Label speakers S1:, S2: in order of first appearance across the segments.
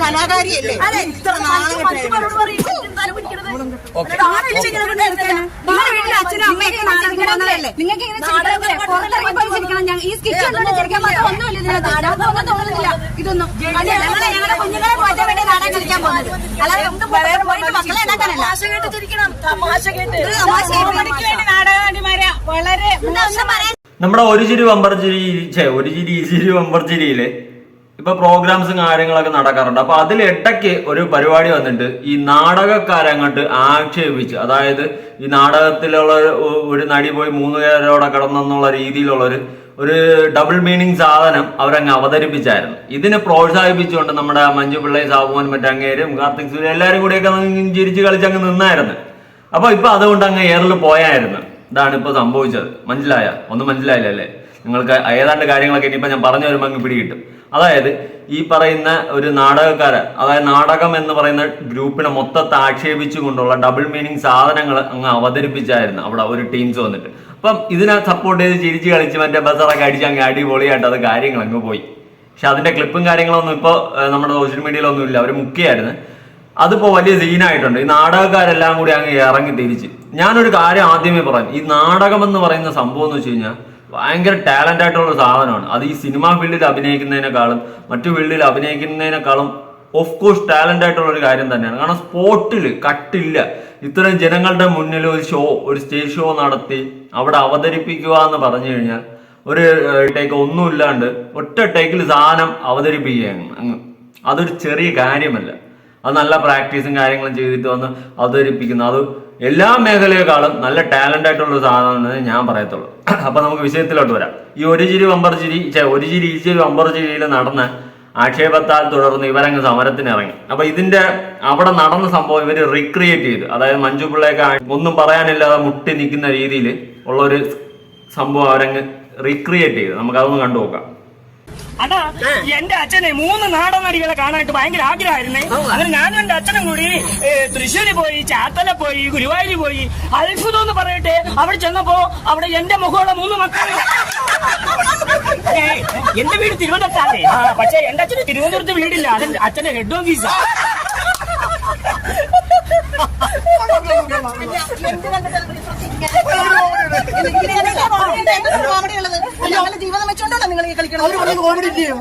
S1: കലാകാരിയല്ലേ? ഇത്ര?
S2: നിങ്ങൾക്ക് ഈ ചിരിക്കാൻ മാത്രം ഒന്നുമില്ല ഇതിനകത്ത്. തോന്നുന്നില്ല. ഇതൊന്നും. ഞങ്ങളുടെ കുഞ്ഞുങ്ങളെ മാറ്റാൻ വേണ്ടി നാടകം കളിക്കാൻ പോകുന്നത്. അല്ലാതെ എന്ത് പോയിട്ട് മക്കളെ ഉണ്ടാക്കാനല്ല.
S1: വളരെ
S3: നമ്മുടെ ഒരു ചിരി വമ്പർ ചിരി ഒരു ചിരി ഈ ചിരി വമ്പർ ചിരിയിൽ ഇപ്പൊ പ്രോഗ്രാംസും കാര്യങ്ങളൊക്കെ നടക്കാറുണ്ട്. അപ്പൊ അതിൽ ഇടയ്ക്ക് ഒരു പരിപാടി വന്നിട്ട് ഈ നാടകക്കാരങ്ങോട്ട് ആക്ഷേപിച്ച് അതായത് ഈ നാടകത്തിലുള്ള ഒരു- നടി പോയി മൂന്ന് പേരോടെ കിടന്നെന്നുള്ള രീതിയിലുള്ള ഒരു ഒരു ഡബിൾ മീനിങ് സാധനം അവരങ്ങ് അവതരിപ്പിച്ചായിരുന്നു. ഇതിനെ പ്രോത്സാഹിപ്പിച്ചുകൊണ്ട് നമ്മുടെ മഞ്ജു പിള്ളയും സാബുമോൻ മറ്റങ്ങേരും കാർത്തിക് സൂര്യ എല്ലാവരും കൂടിയൊക്കെ ചിരിച്ച് കളിച്ച് അങ്ങ് നിന്നായിരുന്നു. അപ്പൊ ഇപ്പൊ അതുകൊണ്ട് അങ്ങ് എയറിൽ പോയായിരുന്നു. ഇതാണ് ഇപ്പൊ സംഭവിച്ചത്. മനസ്സിലായ? ഒന്നും മനസ്സിലായില്ലല്ലേ? നിങ്ങൾക്ക് ഏതാണ്ട് കാര്യങ്ങളൊക്കെ ഇനിയിപ്പോൾ ഞാൻ പറഞ്ഞു വരുമ്പോൾ അങ്ങ് പിടികിട്ടും. അതായത് ഈ പറയുന്ന ഒരു നാടകക്കാരൻ അതായത് നാടകം എന്ന് പറയുന്ന ഗ്രൂപ്പിനെ മൊത്തത്തെ ആക്ഷേപിച്ചുകൊണ്ടുള്ള ഡബിൾ മീനിങ് സാധനങ്ങൾ അങ്ങ് അവതരിപ്പിച്ചായിരുന്നു അവിടെ ഒരു ടീംസ് വന്നിട്ട്. അപ്പം ഇതിനെ സപ്പോർട്ട് ചെയ്ത് ചിരിച്ച് കളിച്ച് മറ്റേ ബസറൊക്കെ അടിച്ച് അങ്ങ് അടിപൊളിയായിട്ട് അത് കാര്യങ്ങൾ അങ്ങ് പോയി. പക്ഷെ അതിന്റെ ക്ലിപ്പും കാര്യങ്ങളൊന്നും ഇപ്പോൾ നമ്മുടെ സോഷ്യൽ മീഡിയയിലൊന്നും ഇല്ല. അവർ മുക്കിയായിരുന്നു. അതിപ്പോൾ വലിയ സീനായിട്ടുണ്ട് ഈ നാടകക്കാരെല്ലാം കൂടി അങ്ങ് ഇറങ്ങി തിരിച്ച്. ഞാനൊരു കാര്യം ആദ്യമേ പറയാം. ഈ നാടകം എന്ന് പറയുന്ന സംഭവം എന്ന് വെച്ച് കഴിഞ്ഞാൽ ഭയങ്കര ടാലന്റ് ആയിട്ടുള്ള സാധനമാണ്. അത് ഈ സിനിമ ഫീൽഡിൽ അഭിനയിക്കുന്നതിനേക്കാളും മറ്റു ഫീൽഡിൽ അഭിനയിക്കുന്നതിനേക്കാളും ഓഫ് കോഴ്സ് ടാലന്റ് ആയിട്ടുള്ള ഒരു കാര്യം തന്നെയാണ്. കാരണം സ്പോട്ടിൽ കട്ടില്ല. ഇത്രയും ജനങ്ങളുടെ മുന്നിൽ ഒരു ഷോ ഒരു സ്റ്റേജ് ഷോ നടത്തി അവിടെ അവതരിപ്പിക്കുക എന്ന് പറഞ്ഞു കഴിഞ്ഞാൽ ഒരു ടേക്ക് ഒന്നും ഇല്ലാണ്ട് ഒറ്റ ടേക്കിൽ സാധനം അവതരിപ്പിക്കുകയാണ്. അങ്ങ് അതൊരു ചെറിയ കാര്യമല്ല. അത് നല്ല പ്രാക്ടീസും കാര്യങ്ങളും ചെയ്തിട്ട് വന്ന് അവതരിപ്പിക്കുന്നു. അത് എല്ലാ മേഖലയെക്കാളും നല്ല ടാലന്റ് ആയിട്ടുള്ള ഒരു ഞാൻ പറയത്തുള്ളൂ. അപ്പൊ നമുക്ക് വിഷയത്തിലോട്ട് വരാം. ഈ ഒരു ചിരി വമ്പർ ചിരി ഒരു ചിരി ഈ ചിരി വമ്പർ ചിരിയിൽ നടന്ന ആക്ഷേപത്താൽ തുടർന്ന് ഇവരങ്ങ് സമരത്തിന് ഇറങ്ങി അപ്പൊ ഇതിന്റെ അവിടെ നടന്ന സംഭവം ഇവർ റീക്രിയേറ്റ് ചെയ്തു. അതായത് മഞ്ജു പിള്ളയൊക്കെ ഒന്നും പറയാനില്ലാതെ മുട്ടി നിൽക്കുന്ന രീതിയിൽ ഉള്ള ഒരു സംഭവം അവരങ്ങ് റീക്രിയേറ്റ് ചെയ്തു. നമുക്കതൊന്ന് കണ്ടു നോക്കാം
S4: അടാ എന്റെ അച്ഛനെ മൂന്ന് നാടനടികളെ കാണാനായിട്ട് ഭയങ്കര ആഗ്രഹമായിരുന്നേ. അങ്ങനെ ഞാനും എന്റെ അച്ഛനും കൂടി തൃശ്ശൂര് പോയി ചാത്തല പോയി ഗുരുവായൂര് പോയി അത്ഭുതം എന്ന് പറയട്ടെ. അവിടെ ചെന്നപ്പോ അവിടെ എന്റെ മുഖമുള്ള മൂന്ന് മക്കൾ ഏ, എന്റെ വീട് തിരുവനന്തപുരത്താണ്. പക്ഷെ എന്റെ അച്ഛന് തിരുവനന്തപുരത്ത് വീടില്ല. അത് അച്ഛന്റെ ഹെഡ് ഓഫീസാ
S1: എന്ത് ഞങ്ങളുടെ ജീവിതം വെച്ചോണ്ടല്ലോ നിങ്ങൾ ഈ കളിക്കണത്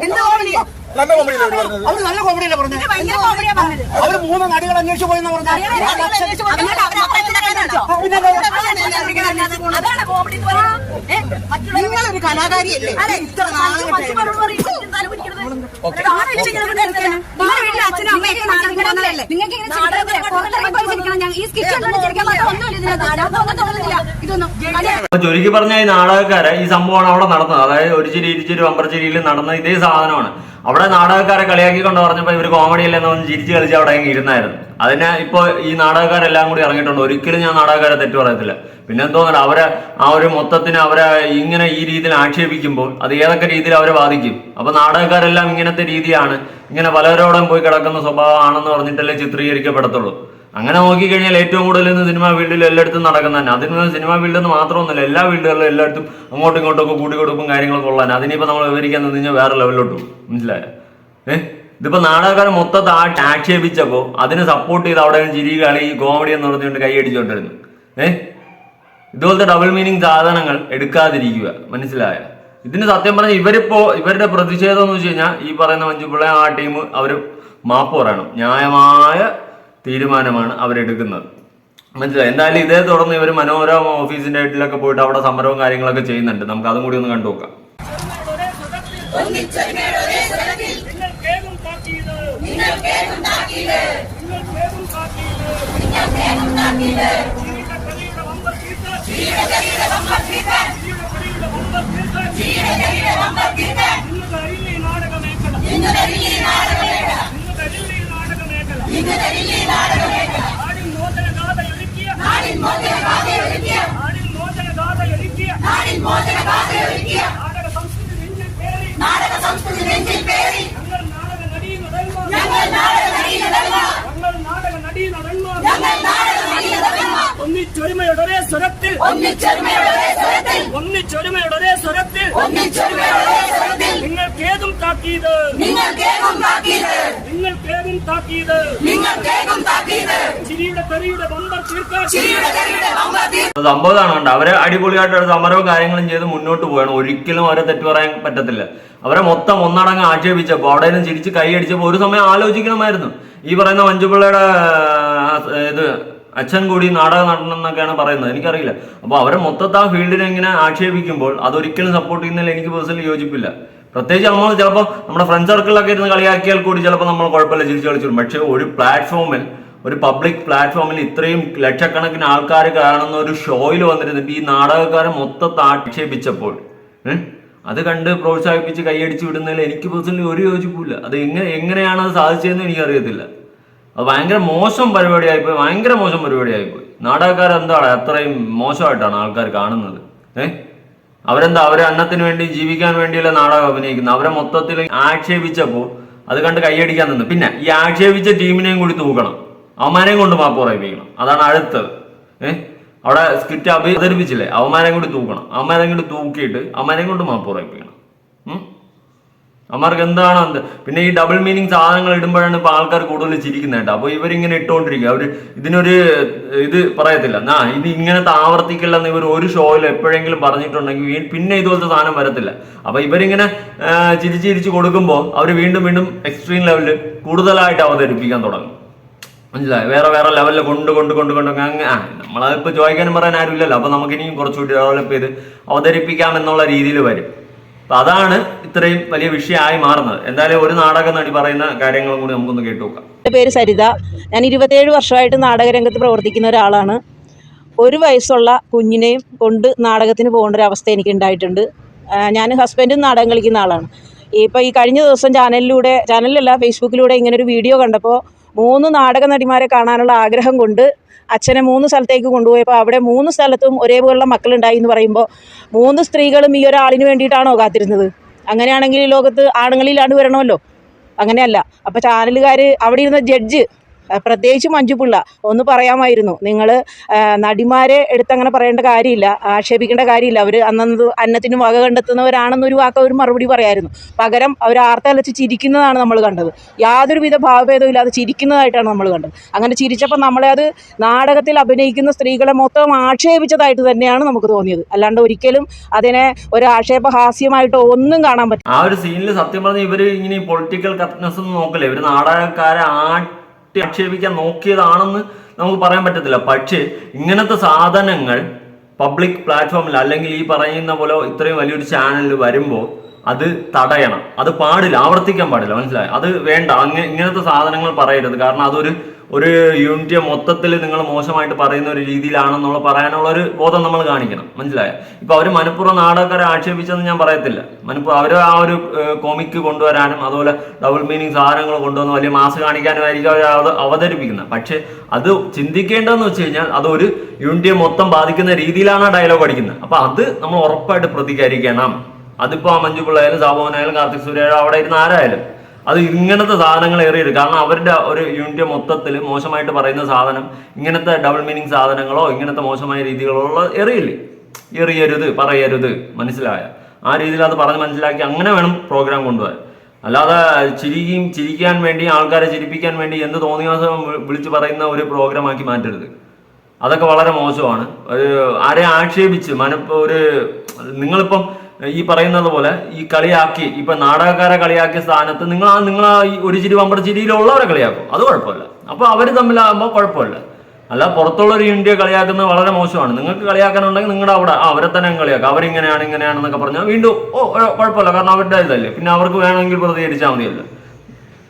S1: എന്ത് കോമഡി
S5: നല്ല കോമഡിയല്ലേ അവർ പറഞ്ഞത്
S1: അവർ നല്ല കോമഡിയല്ലേ പറഞ്ഞത്
S2: കോമഡിയാ
S5: അവർ മൂന്ന് നടികൾ അന്വേഷിച്ചു പോയെന്ന് പറഞ്ഞു
S2: കോമഡി
S1: നിങ്ങളൊരു കലാകാരിയല്ലേ ഇത്ര നാളെ
S2: അച്ഛനും അമ്മയൊക്കെ? നിങ്ങൾക്ക് ഇങ്ങനെ
S3: ചുരുക്കി പറഞ്ഞ ഈ നാടകക്കാരെ ഈ സംഭവമാണ് അവിടെ നടന്നത്. അതായത് ഒരു ചിരി ഇരുചിരി വമ്പർച്ചിരിയിൽ നടന്ന ഇതേ സാധനമാണ്. അവിടെ നാടകക്കാരെ കളിയാക്കിക്കൊണ്ട് പറഞ്ഞപ്പോ ഇവർ കോമഡി അല്ലെന്ന് പറഞ്ഞ് ചിരിച്ച് കളിച്ച് അവിടെ ഇരുന്നായിരുന്നു. അതിനെ ഇപ്പൊ ഈ നാടകക്കാരെല്ലാം കൂടി ഇറങ്ങിയിട്ടുണ്ട്. ഒരിക്കലും ഞാൻ നാടകക്കാരെ തെറ്റു പറയത്തില്ല. പിന്നെ എന്തോന്നല്ല അവരെ ആ ഒരു മൊത്തത്തിന് അവരെ ഇങ്ങനെ ഈ രീതിയിൽ ആക്ഷേപിക്കുമ്പോൾ അത് ഏതൊക്കെ രീതിയിൽ അവരെ ബാധിക്കും? അപ്പോൾ നാടകക്കാരെല്ലാം ഇങ്ങനത്തെ രീതിയാണ്. ഇങ്ങനെ പലരോടും പോയി കിടക്കുന്ന സ്വഭാവമാണെന്ന് പറഞ്ഞിട്ടല്ലേ ചിത്രീകരിക്കപ്പെടത്തുള്ളൂ. അങ്ങനെ നോക്കിക്കഴിഞ്ഞാൽ ഏറ്റവും കൂടുതൽ ഇന്ന് സിനിമാ ഫീൽഡിൽ എല്ലായിടത്തും നടക്കുന്ന തന്നെ. അതിന് സിനിമാ ഫീൽഡിൽ നിന്ന് മാത്രമൊന്നുമില്ല എല്ലാ ഫീൽഡുകളിലും എല്ലായിടത്തും അങ്ങോട്ടും ഇങ്ങോട്ടും ഒക്കെ കൂടിക്കൊടുപ്പും കാര്യങ്ങളൊക്കെ ഉള്ളതാണ്. അതിനിപ്പോൾ നമ്മൾ വിവരിക്കാൻ നിന്ന് കഴിഞ്ഞാൽ വേറെ ലെവലിലോട്ട് പോകും. മനസ്സിലായോ? ഏഹ് ഇതിപ്പോൾ നാടകക്കാരൻ മൊത്തത്തെ ആ ആക്ഷേപിച്ചപ്പോൾ അതിനെ സപ്പോർട്ട് ചെയ്ത് അവിടെ ചിരി കളി കോമഡി എന്ന് പറഞ്ഞുകൊണ്ട് കൈയടിച്ചുകൊണ്ടിരുന്നു ഏഹ് ഇതുപോലത്തെ ഡബിൾ മീനിങ് സാധനങ്ങൾ എടുക്കാതിരിക്കുക. മനസ്സിലായ? ഇതിന് സത്യം പറഞ്ഞാൽ ഇവരിപ്പോ ഇവരുടെ പ്രതിഷേധം എന്ന് വെച്ച് കഴിഞ്ഞാൽ ഈ പറയുന്ന മഞ്ജുപിള്ള ആ ടീം അവർ മാപ്പ് പറയണം. ന്യായമായ തീരുമാനമാണ് അവരെടുക്കുന്നത്. മനസ്സിലായി? എന്തായാലും ഇതേ തുടർന്ന് ഇവർ മനോരമ ഓഫീസിന്റെ വീട്ടിലൊക്കെ പോയിട്ട് അവിടെ സമരവും കാര്യങ്ങളൊക്കെ ചെയ്യുന്നുണ്ട്. നമുക്ക് അതും കൂടി ഒന്ന് കണ്ടു നോക്കാം.
S4: നിങ്ങൾ കേകും താക്കീത് നിങ്ങൾ കേകും താക്കീത് ചീരകളിയുടെ വമ്പർ ചീത്ത. ചീരകളിയുടെ വമ്പർ ചീത്ത. ഇന്ന് തരില്ല ഈ നാടക മേഖല. ഇന്ന് തരില്ല ഈ നാടക മേഖല. നാടിൻ മോചന ഗാഥ ഒരുക്കിയ നാടിൻ മോചന ഗാഥ ഒരുക്കിയ നാടക സംസ്കൃതി നെഞ്ചിൽ പേറി നാടക സംസ്കൃതി നെഞ്ചിൽ പേറി ഞങ്ങൾ നാടക നടീനടന്മാർ ഞങ്ങൾ നാടക നടീനടന്മാർ ഞങ്ങൾ നാടക നടീനടന്മാർ ഞങ്ങൾ നാടക നടീനടന്മാർ ഒന്നിച്ചൊരുമയുടെ ഒരേ സ്വരത്തിൽ ഒന്നിച്ചൊരുമയുടെ ഒരേ സ്വരത്തിൽ ഒന്നിച്ചൊരുമയുടെ ഒരേ സ്വരത്തിൽ ഒന്നിച്ചൊരുമയുടെ ഒരേ സ്വരത്തിൽ നിങ്ങൾ കേതും താക്കീത് നിങ്ങൾ കേതും താക്കീത് നിങ്ങൾ ചിരിയുടെ തെറിയുടെ ബമ്പർ തീർക്കാൻ
S3: സംഭവം ഇതാണ് അവരെ അടിപൊളിയായിട്ട് ഒരു സമരവും കാര്യങ്ങളും ചെയ്ത് മുന്നോട്ട് പോയാണ് ഒരിക്കലും അവരെ തെറ്റു പറയാൻ പറ്റത്തില്ല. അവരെ മൊത്തം ഒന്നടങ്ങ് ആക്ഷേപിച്ചപ്പോൾ അവിടെ നിന്ന് ചിരിച്ച് കൈയടിച്ചപ്പോൾ ഒരു സമയം ആലോചിക്കണമായിരുന്നു. ഈ പറയുന്ന മഞ്ജുപിള്ളയുടെ ഇത് അച്ഛൻ കൂടി നാടകം നടണം എന്നൊക്കെയാണ് പറയുന്നത്. എനിക്കറിയില്ല. അപ്പോൾ അവരെ മൊത്തത്തെ ആ ഫീൽഡിനെ ഇങ്ങനെ ആക്ഷേപിക്കുമ്പോൾ അതൊരിക്കലും സപ്പോർട്ട് ചെയ്യുന്നതിൽ എനിക്ക് പേഴ്സണലി യോജിപ്പില്ല. പ്രത്യേകിച്ച് നമ്മൾ ചിലപ്പോൾ നമ്മുടെ ഫ്രണ്ട് സർക്കിളിലൊക്കെ ഇരുന്ന് കളിയാക്കിയാൽ കൂടി ചിലപ്പോൾ നമ്മൾ കുഴപ്പമില്ല ചിരിച്ച് കളിച്ചു പക്ഷേ ഒരു പ്ലാറ്റ്ഫോമിൽ ഒരു പബ്ലിക് പ്ലാറ്റ്ഫോമിൽ ഇത്രയും ലക്ഷക്കണക്കിന് ആൾക്കാർ കാണുന്ന ഒരു ഷോയിൽ വന്നിരുന്നിട്ട് ഈ നാടകക്കാരെ മൊത്തത്തെ ആക്ഷേപിച്ചപ്പോൾ? അത് കണ്ട് പ്രോത്സാഹിപ്പിച്ച് കൈയടിച്ച് വിടുന്നതിൽ എനിക്ക് പേഴ്സണലി ഒരു യോജിപ്പില്ല അത് എങ്ങനെ എങ്ങനെയാണ് അത് സാധിച്ചതെന്ന് എനിക്കറിയത്തില്ല. അത് ഭയങ്കര മോശം പരിപാടിയായിപ്പോയി ഭയങ്കര മോശം പരിപാടിയായിപ്പോയി. നാടകക്കാരെന്താണ് അത്രയും മോശമായിട്ടാണ് ആൾക്കാർ കാണുന്നത് ഏഹ് അവരെന്താ അവരെ അന്നത്തിന് വേണ്ടി ജീവിക്കാൻ വേണ്ടിയുള്ള നാടകം അഭിനയിക്കുന്നത് അവരെ മൊത്തത്തിൽ ആക്ഷേപിച്ചപ്പോൾ അത് കണ്ട് കൈയടിക്കാൻ നിന്ന്. പിന്നെ ഈ ആക്ഷേപിച്ച ടീമിനെയും കൂടി തൂക്കണം. അവമാനെയും കൊണ്ട് മാപ്പ് പറയിപ്പിക്കണം അതാണ് അടുത്തത്. ഏഹ് അവിടെ സ്ക്രിപ്റ്റ് അവതരിപ്പിച്ചില്ലേ? അവമാനം കൂടി തൂക്കണം. അവമാനം കൂടി തൂക്കിയിട്ട് അവമാനം കൊണ്ട് മാപ്പ് പറയിപ്പിക്കണം? അവന്മാർക്ക് എന്താണ് എന്ത്? പിന്നെ ഈ ഡബിൾ മീനിങ് സാധനങ്ങൾ ഇടുമ്പോഴാണ് ഇപ്പൊ ആൾക്കാർ കൂടുതൽ ചിരിക്കുന്നത് കേട്ടോ. അപ്പൊ ഇവരിങ്ങനെ ഇട്ടുകൊണ്ടിരിക്കുക അവർ ഇതിനൊരു ഇത് പറയത്തില്ല. നാ ഇത് ഇങ്ങനത്തെ ആവർത്തിക്കില്ലെന്ന് ഇവർ ഒരു ഷോയിൽ എപ്പോഴെങ്കിലും പറഞ്ഞിട്ടുണ്ടെങ്കിൽ പിന്നെ ഇതുപോലത്തെ സാധനം വരത്തില്ല. അപ്പൊ ഇവരിങ്ങനെ ചിരിച്ച് ചിരിച്ച് കൊടുക്കുമ്പോൾ അവർ വീണ്ടും വീണ്ടും എക്സ്ട്രീം ലെവലിൽ കൂടുതലായിട്ട് അവതരിപ്പിക്കാൻ തുടങ്ങും. മനസ്സിലായി? വേറെ വേറെ ലെവലിൽ കൊണ്ട് കൊണ്ട് കൊണ്ട് കൊണ്ട് അങ്ങ് ആ നമ്മളതിപ്പോൾ ചോദിക്കാനും പറയാൻ ആരുമില്ലല്ലോ. അപ്പൊ നമുക്ക് ഇനിയും കുറച്ചുകൂടി ഡെവലപ്പ് ചെയ്ത് അവതരിപ്പിക്കാം എന്നുള്ള രീതിയിൽ വരും. അപ്പൊ അതാണ് ഇത്രയും വലിയ വിഷയമായി മാറുന്നത്. എന്തായാലും ഒരു നാടക നടി പറയുന്ന കാര്യങ്ങളും കൂടി നമുക്കൊന്ന് കേട്ടു നോക്കാം
S6: എന്റെ പേര് സരിത. ഞാൻ ഇരുപത്തേഴ് വർഷമായിട്ട് നാടകരംഗത്ത് പ്രവർത്തിക്കുന്ന ഒരാളാണ്. ഒരു വയസ്സുള്ള കുഞ്ഞിനെയും കൊണ്ട് നാടകത്തിന് പോകേണ്ട ഒരു അവസ്ഥ എനിക്ക് ഉണ്ടായിട്ടുണ്ട്. ഞാൻ ഹസ്ബൻഡും നാടകം കളിക്കുന്ന ആളാണ്. ഇപ്പോൾ ഈ കഴിഞ്ഞ ദിവസം ചാനലിലൂടെ ചാനലിലല്ല ഫേസ്ബുക്കിലൂടെ ഇങ്ങനെ ഒരു വീഡിയോ കണ്ടപ്പോൾ മൂന്ന് നാടക നടിമാരെ കാണാനുള്ള ആഗ്രഹം കൊണ്ട് അച്ഛനെ മൂന്ന് സ്ഥലത്തേക്ക് കൊണ്ടുപോയപ്പോൾ അവിടെ മൂന്ന് സ്ഥലത്തും ഒരേപോലുള്ള മക്കളുണ്ടായി എന്ന് പറയുമ്പോൾ മൂന്ന് സ്ത്രീകളും ഈ ഒരാളിന് വേണ്ടിയിട്ടാണോ കാത്തിരുന്നത്? അങ്ങനെയാണെങ്കിൽ ലോകത്ത് ആണുങ്ങളിലാണ് വരണമല്ലോ അങ്ങനെയല്ല. അപ്പോൾ ചാനലുകാർ അവിടെ ഇരുന്ന ജഡ്ജ് പ്രത്യേകിച്ച് മഞ്ജുപിള്ള ഒന്ന് പറയാമായിരുന്നു. നിങ്ങൾ നടിമാരെ എടുത്തങ്ങനെ പറയേണ്ട കാര്യമില്ല ആക്ഷേപിക്കേണ്ട കാര്യമില്ല. അവർ അന്നു അന്നത്തിന് വക കണ്ടെത്തുന്നവരാണെന്നൊരു വാക്ക് അവർ മറുപടി പറയായിരുന്നു. പകരം അവർ ആർത്തലച്ച് ചിരിക്കുന്നതാണ് നമ്മൾ കണ്ടത്. യാതൊരുവിധ ഭാവഭേദവും ഇല്ലാതെ ചിരിക്കുന്നതായിട്ടാണ് നമ്മൾ കണ്ടത്. അങ്ങനെ ചിരിച്ചപ്പോൾ നമ്മളെ അത് നാടകത്തിൽ അഭിനയിക്കുന്ന സ്ത്രീകളെ മൊത്തം ആക്ഷേപിച്ചതായിട്ട് തന്നെയാണ് നമുക്ക് തോന്നിയത്. അല്ലാണ്ട് ഒരിക്കലും അതിനെ ഒരു ആക്ഷേപഹാസ്യമായിട്ടോ ഒന്നും കാണാൻ പറ്റും
S3: ആ ഒരു സീനിൽ സത്യം പറഞ്ഞാൽ ഇവർ ഇങ്ങനെ പൊളിറ്റിക്കൽ കറക്റ്റ്നെസ് ഒന്നും നോക്കില്ല? ഇവർ നാടകക്കാരെ ആട്ടി ആക്ഷേപിക്കാൻ നോക്കിയതാണെന്ന് നമുക്ക് പറയാൻ പറ്റത്തില്ല. പക്ഷേ ഇങ്ങനത്തെ സാധനങ്ങൾ പബ്ലിക് പ്ലാറ്റ്ഫോമിൽ അല്ലെങ്കിൽ ഈ പറയുന്ന പോലെ ഇത്രയും വലിയൊരു ചാനലിൽ വരുമ്പോൾ അത് തടയണം. അത് പാടില്ല ആവർത്തിക്കാൻ പാടില്ല. മനസ്സിലായി? അത് വേണ്ട. അങ്ങനെ ഇങ്ങനത്തെ സാധനങ്ങൾ പറയരുത്. കാരണം അതൊരു ഒരു യൂണിറ്റിയെ മൊത്തത്തിൽ നിങ്ങൾ മോശമായിട്ട് പറയുന്ന ഒരു രീതിയിലാണെന്നുള്ള പറയാനുള്ള ഒരു ബോധം നമ്മൾ കാണിക്കണം. മനസ്സിലായ? ഇപ്പൊ അവർ മനപ്പുറം നാടകക്കാരെ ആക്ഷേപിച്ചെന്ന് ഞാൻ പറയത്തില്ല. മനപ്പുറം അവർ ആ ഒരു കോമിക്ക് കൊണ്ടുവരാനും അതുപോലെ ഡബിൾ മീനിങ് സാധനങ്ങൾ കൊണ്ടുവന്ന് വലിയ മാസ് കാണിക്കാനുമായിരിക്കും അവർ അവതരിപ്പിക്കുന്നത്. പക്ഷെ അത് ചിന്തിക്കേണ്ടതെന്ന് വെച്ച് കഴിഞ്ഞാൽ അതൊരു യൂണിറ്റിയെ മൊത്തം ബാധിക്കുന്ന രീതിയിലാണ് ഡയലോഗ് അടിക്കുന്നത്. അപ്പൊ അത് നമ്മൾ ഉറപ്പായിട്ട് പ്രതികരിക്കണം. അതിപ്പോ മഞ്ജു പിള്ളയായാലും സാബോനായാലും കാർത്തിക് സൂര്യായാലും അവിടെ ഇരുന്ന് ആരായാലും അത് ഇങ്ങനത്തെ സാധനങ്ങൾ ഏറിയത് കാരണം അവരുടെ ഒരു യൂണിറ്റ് മൊത്തത്തിൽ മോശമായിട്ട് പറയുന്ന സാധനം ഇങ്ങനത്തെ ഡബിൾ മീനിങ് സാധനങ്ങളോ ഇങ്ങനത്തെ മോശമായ രീതികളോ എറിയില്ലേ? എറിയരുത് പറയരുത് മനസ്സിലായ? ആ രീതിയിൽ അത് പറഞ്ഞ് മനസ്സിലാക്കി അങ്ങനെ വേണം പ്രോഗ്രാം കൊണ്ടുപോകാൻ. അല്ലാതെ ചിരിക്കുകയും ചിരിക്കാൻ വേണ്ടി ആൾക്കാരെ ചിരിപ്പിക്കാൻ വേണ്ടി എന്ത് തോന്നിയാൽ ദിവസം വിളിച്ച് പറയുന്ന ഒരു പ്രോഗ്രാമാക്കി മാറ്റരുത്. അതൊക്കെ വളരെ മോശമാണ്. ഒരു ആരെ ആക്ഷേപിച്ച് മനപ്പോ ഒരു നിങ്ങളിപ്പം ഈ പറയുന്നത് പോലെ ഈ കളിയാക്കി ഇപ്പൊ നാടകക്കാരെ കളിയാക്കിയ സ്ഥാനത്ത് നിങ്ങൾ ആ നിങ്ങൾ ആ ഒരു ചിരി പമ്പർ ചിരിയിലുള്ളവരെ കളിയാക്കും. അത് കുഴപ്പമില്ല. അപ്പൊ അവർ തമ്മിലാകുമ്പോൾ കുഴപ്പമില്ല. അല്ല പുറത്തുള്ള ഒരു ഇന്ത്യ കളിയാക്കുന്നത് വളരെ മോശമാണ്. നിങ്ങൾക്ക് കളിയാക്കാനുണ്ടെങ്കിൽ നിങ്ങളുടെ അവിടെ അവരെ തന്നെ കളിയാക്കാം. അവരിങ്ങനെയാണ് ഇങ്ങനെയാണെന്നൊക്കെ പറഞ്ഞാൽ വീണ്ടും ഓ കുഴപ്പമില്ല. കാരണം അവരുടെ ഇതല്ലേ. പിന്നെ അവർക്ക് വേണമെങ്കിൽ പ്രതികരിച്ചാൽ മതിയല്ലോ.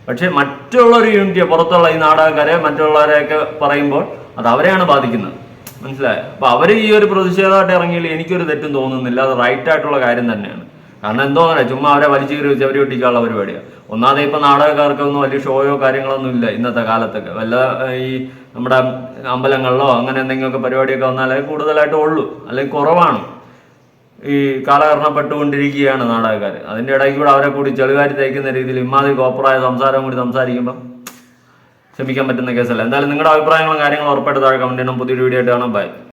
S3: പക്ഷെ മറ്റുള്ള ഒരു പുറത്തുള്ള ഈ നാടകക്കാരെ മറ്റുള്ളവരെയൊക്കെ പറയുമ്പോൾ അത് അവരെയാണ് ബാധിക്കുന്നത്. മനസ്സിലായോ? അപ്പൊ അവർ ഈ ഒരു പ്രതിഷേധമായിട്ട് ഇറങ്ങിയാൽ എനിക്കൊരു തെറ്റും തോന്നുന്നില്ല. അത് റൈറ്റ് ആയിട്ടുള്ള കാര്യം തന്നെയാണ്. കാരണം എന്തോ അങ്ങനെ ചുമ്മാ അവരെ വലിച്ചു കയറി വെച്ച് അവരെ ഒട്ടിക്കാനുള്ള പരിപാടിയാണ് ഒന്നാമത് ഇപ്പൊ നാടകക്കാർക്കൊന്നും വലിയ ഷോയോ കാര്യങ്ങളൊന്നും ഇല്ല ഇന്നത്തെ കാലത്തൊക്കെ. വല്ല ഈ നമ്മുടെ അമ്പലങ്ങളിലോ അങ്ങനെ എന്തെങ്കിലുമൊക്കെ പരിപാടിയൊക്കെ വന്നാലേ കൂടുതലായിട്ട് ഉള്ളൂ. അല്ലെങ്കിൽ കുറവാണ്. ഈ കാലഹരണപ്പെട്ടുകൊണ്ടിരിക്കുകയാണ് നാടകക്കാർ അതിന്റെ ഇടയ്ക്ക് കൂടെ അവരെ കൂടി ചെളുകാരി തയ്ക്കുന്ന രീതിയിൽ ഇമാതിരി കോപ്പറായ സംസാരം കൂടി സംസാരിക്കുമ്പോൾ ക്ഷമിക്കാൻ പറ്റുന്ന കേസല്ല. എന്തായാലും നിങ്ങളുടെ അഭിപ്രായങ്ങളും കാര്യങ്ങളും ഉറപ്പായിട്ട് താഴെ കമന്റ് ചെയ്യണം. പുതിയൊരു വീഡിയോ ആയിട്ട് കാണാം. ബൈ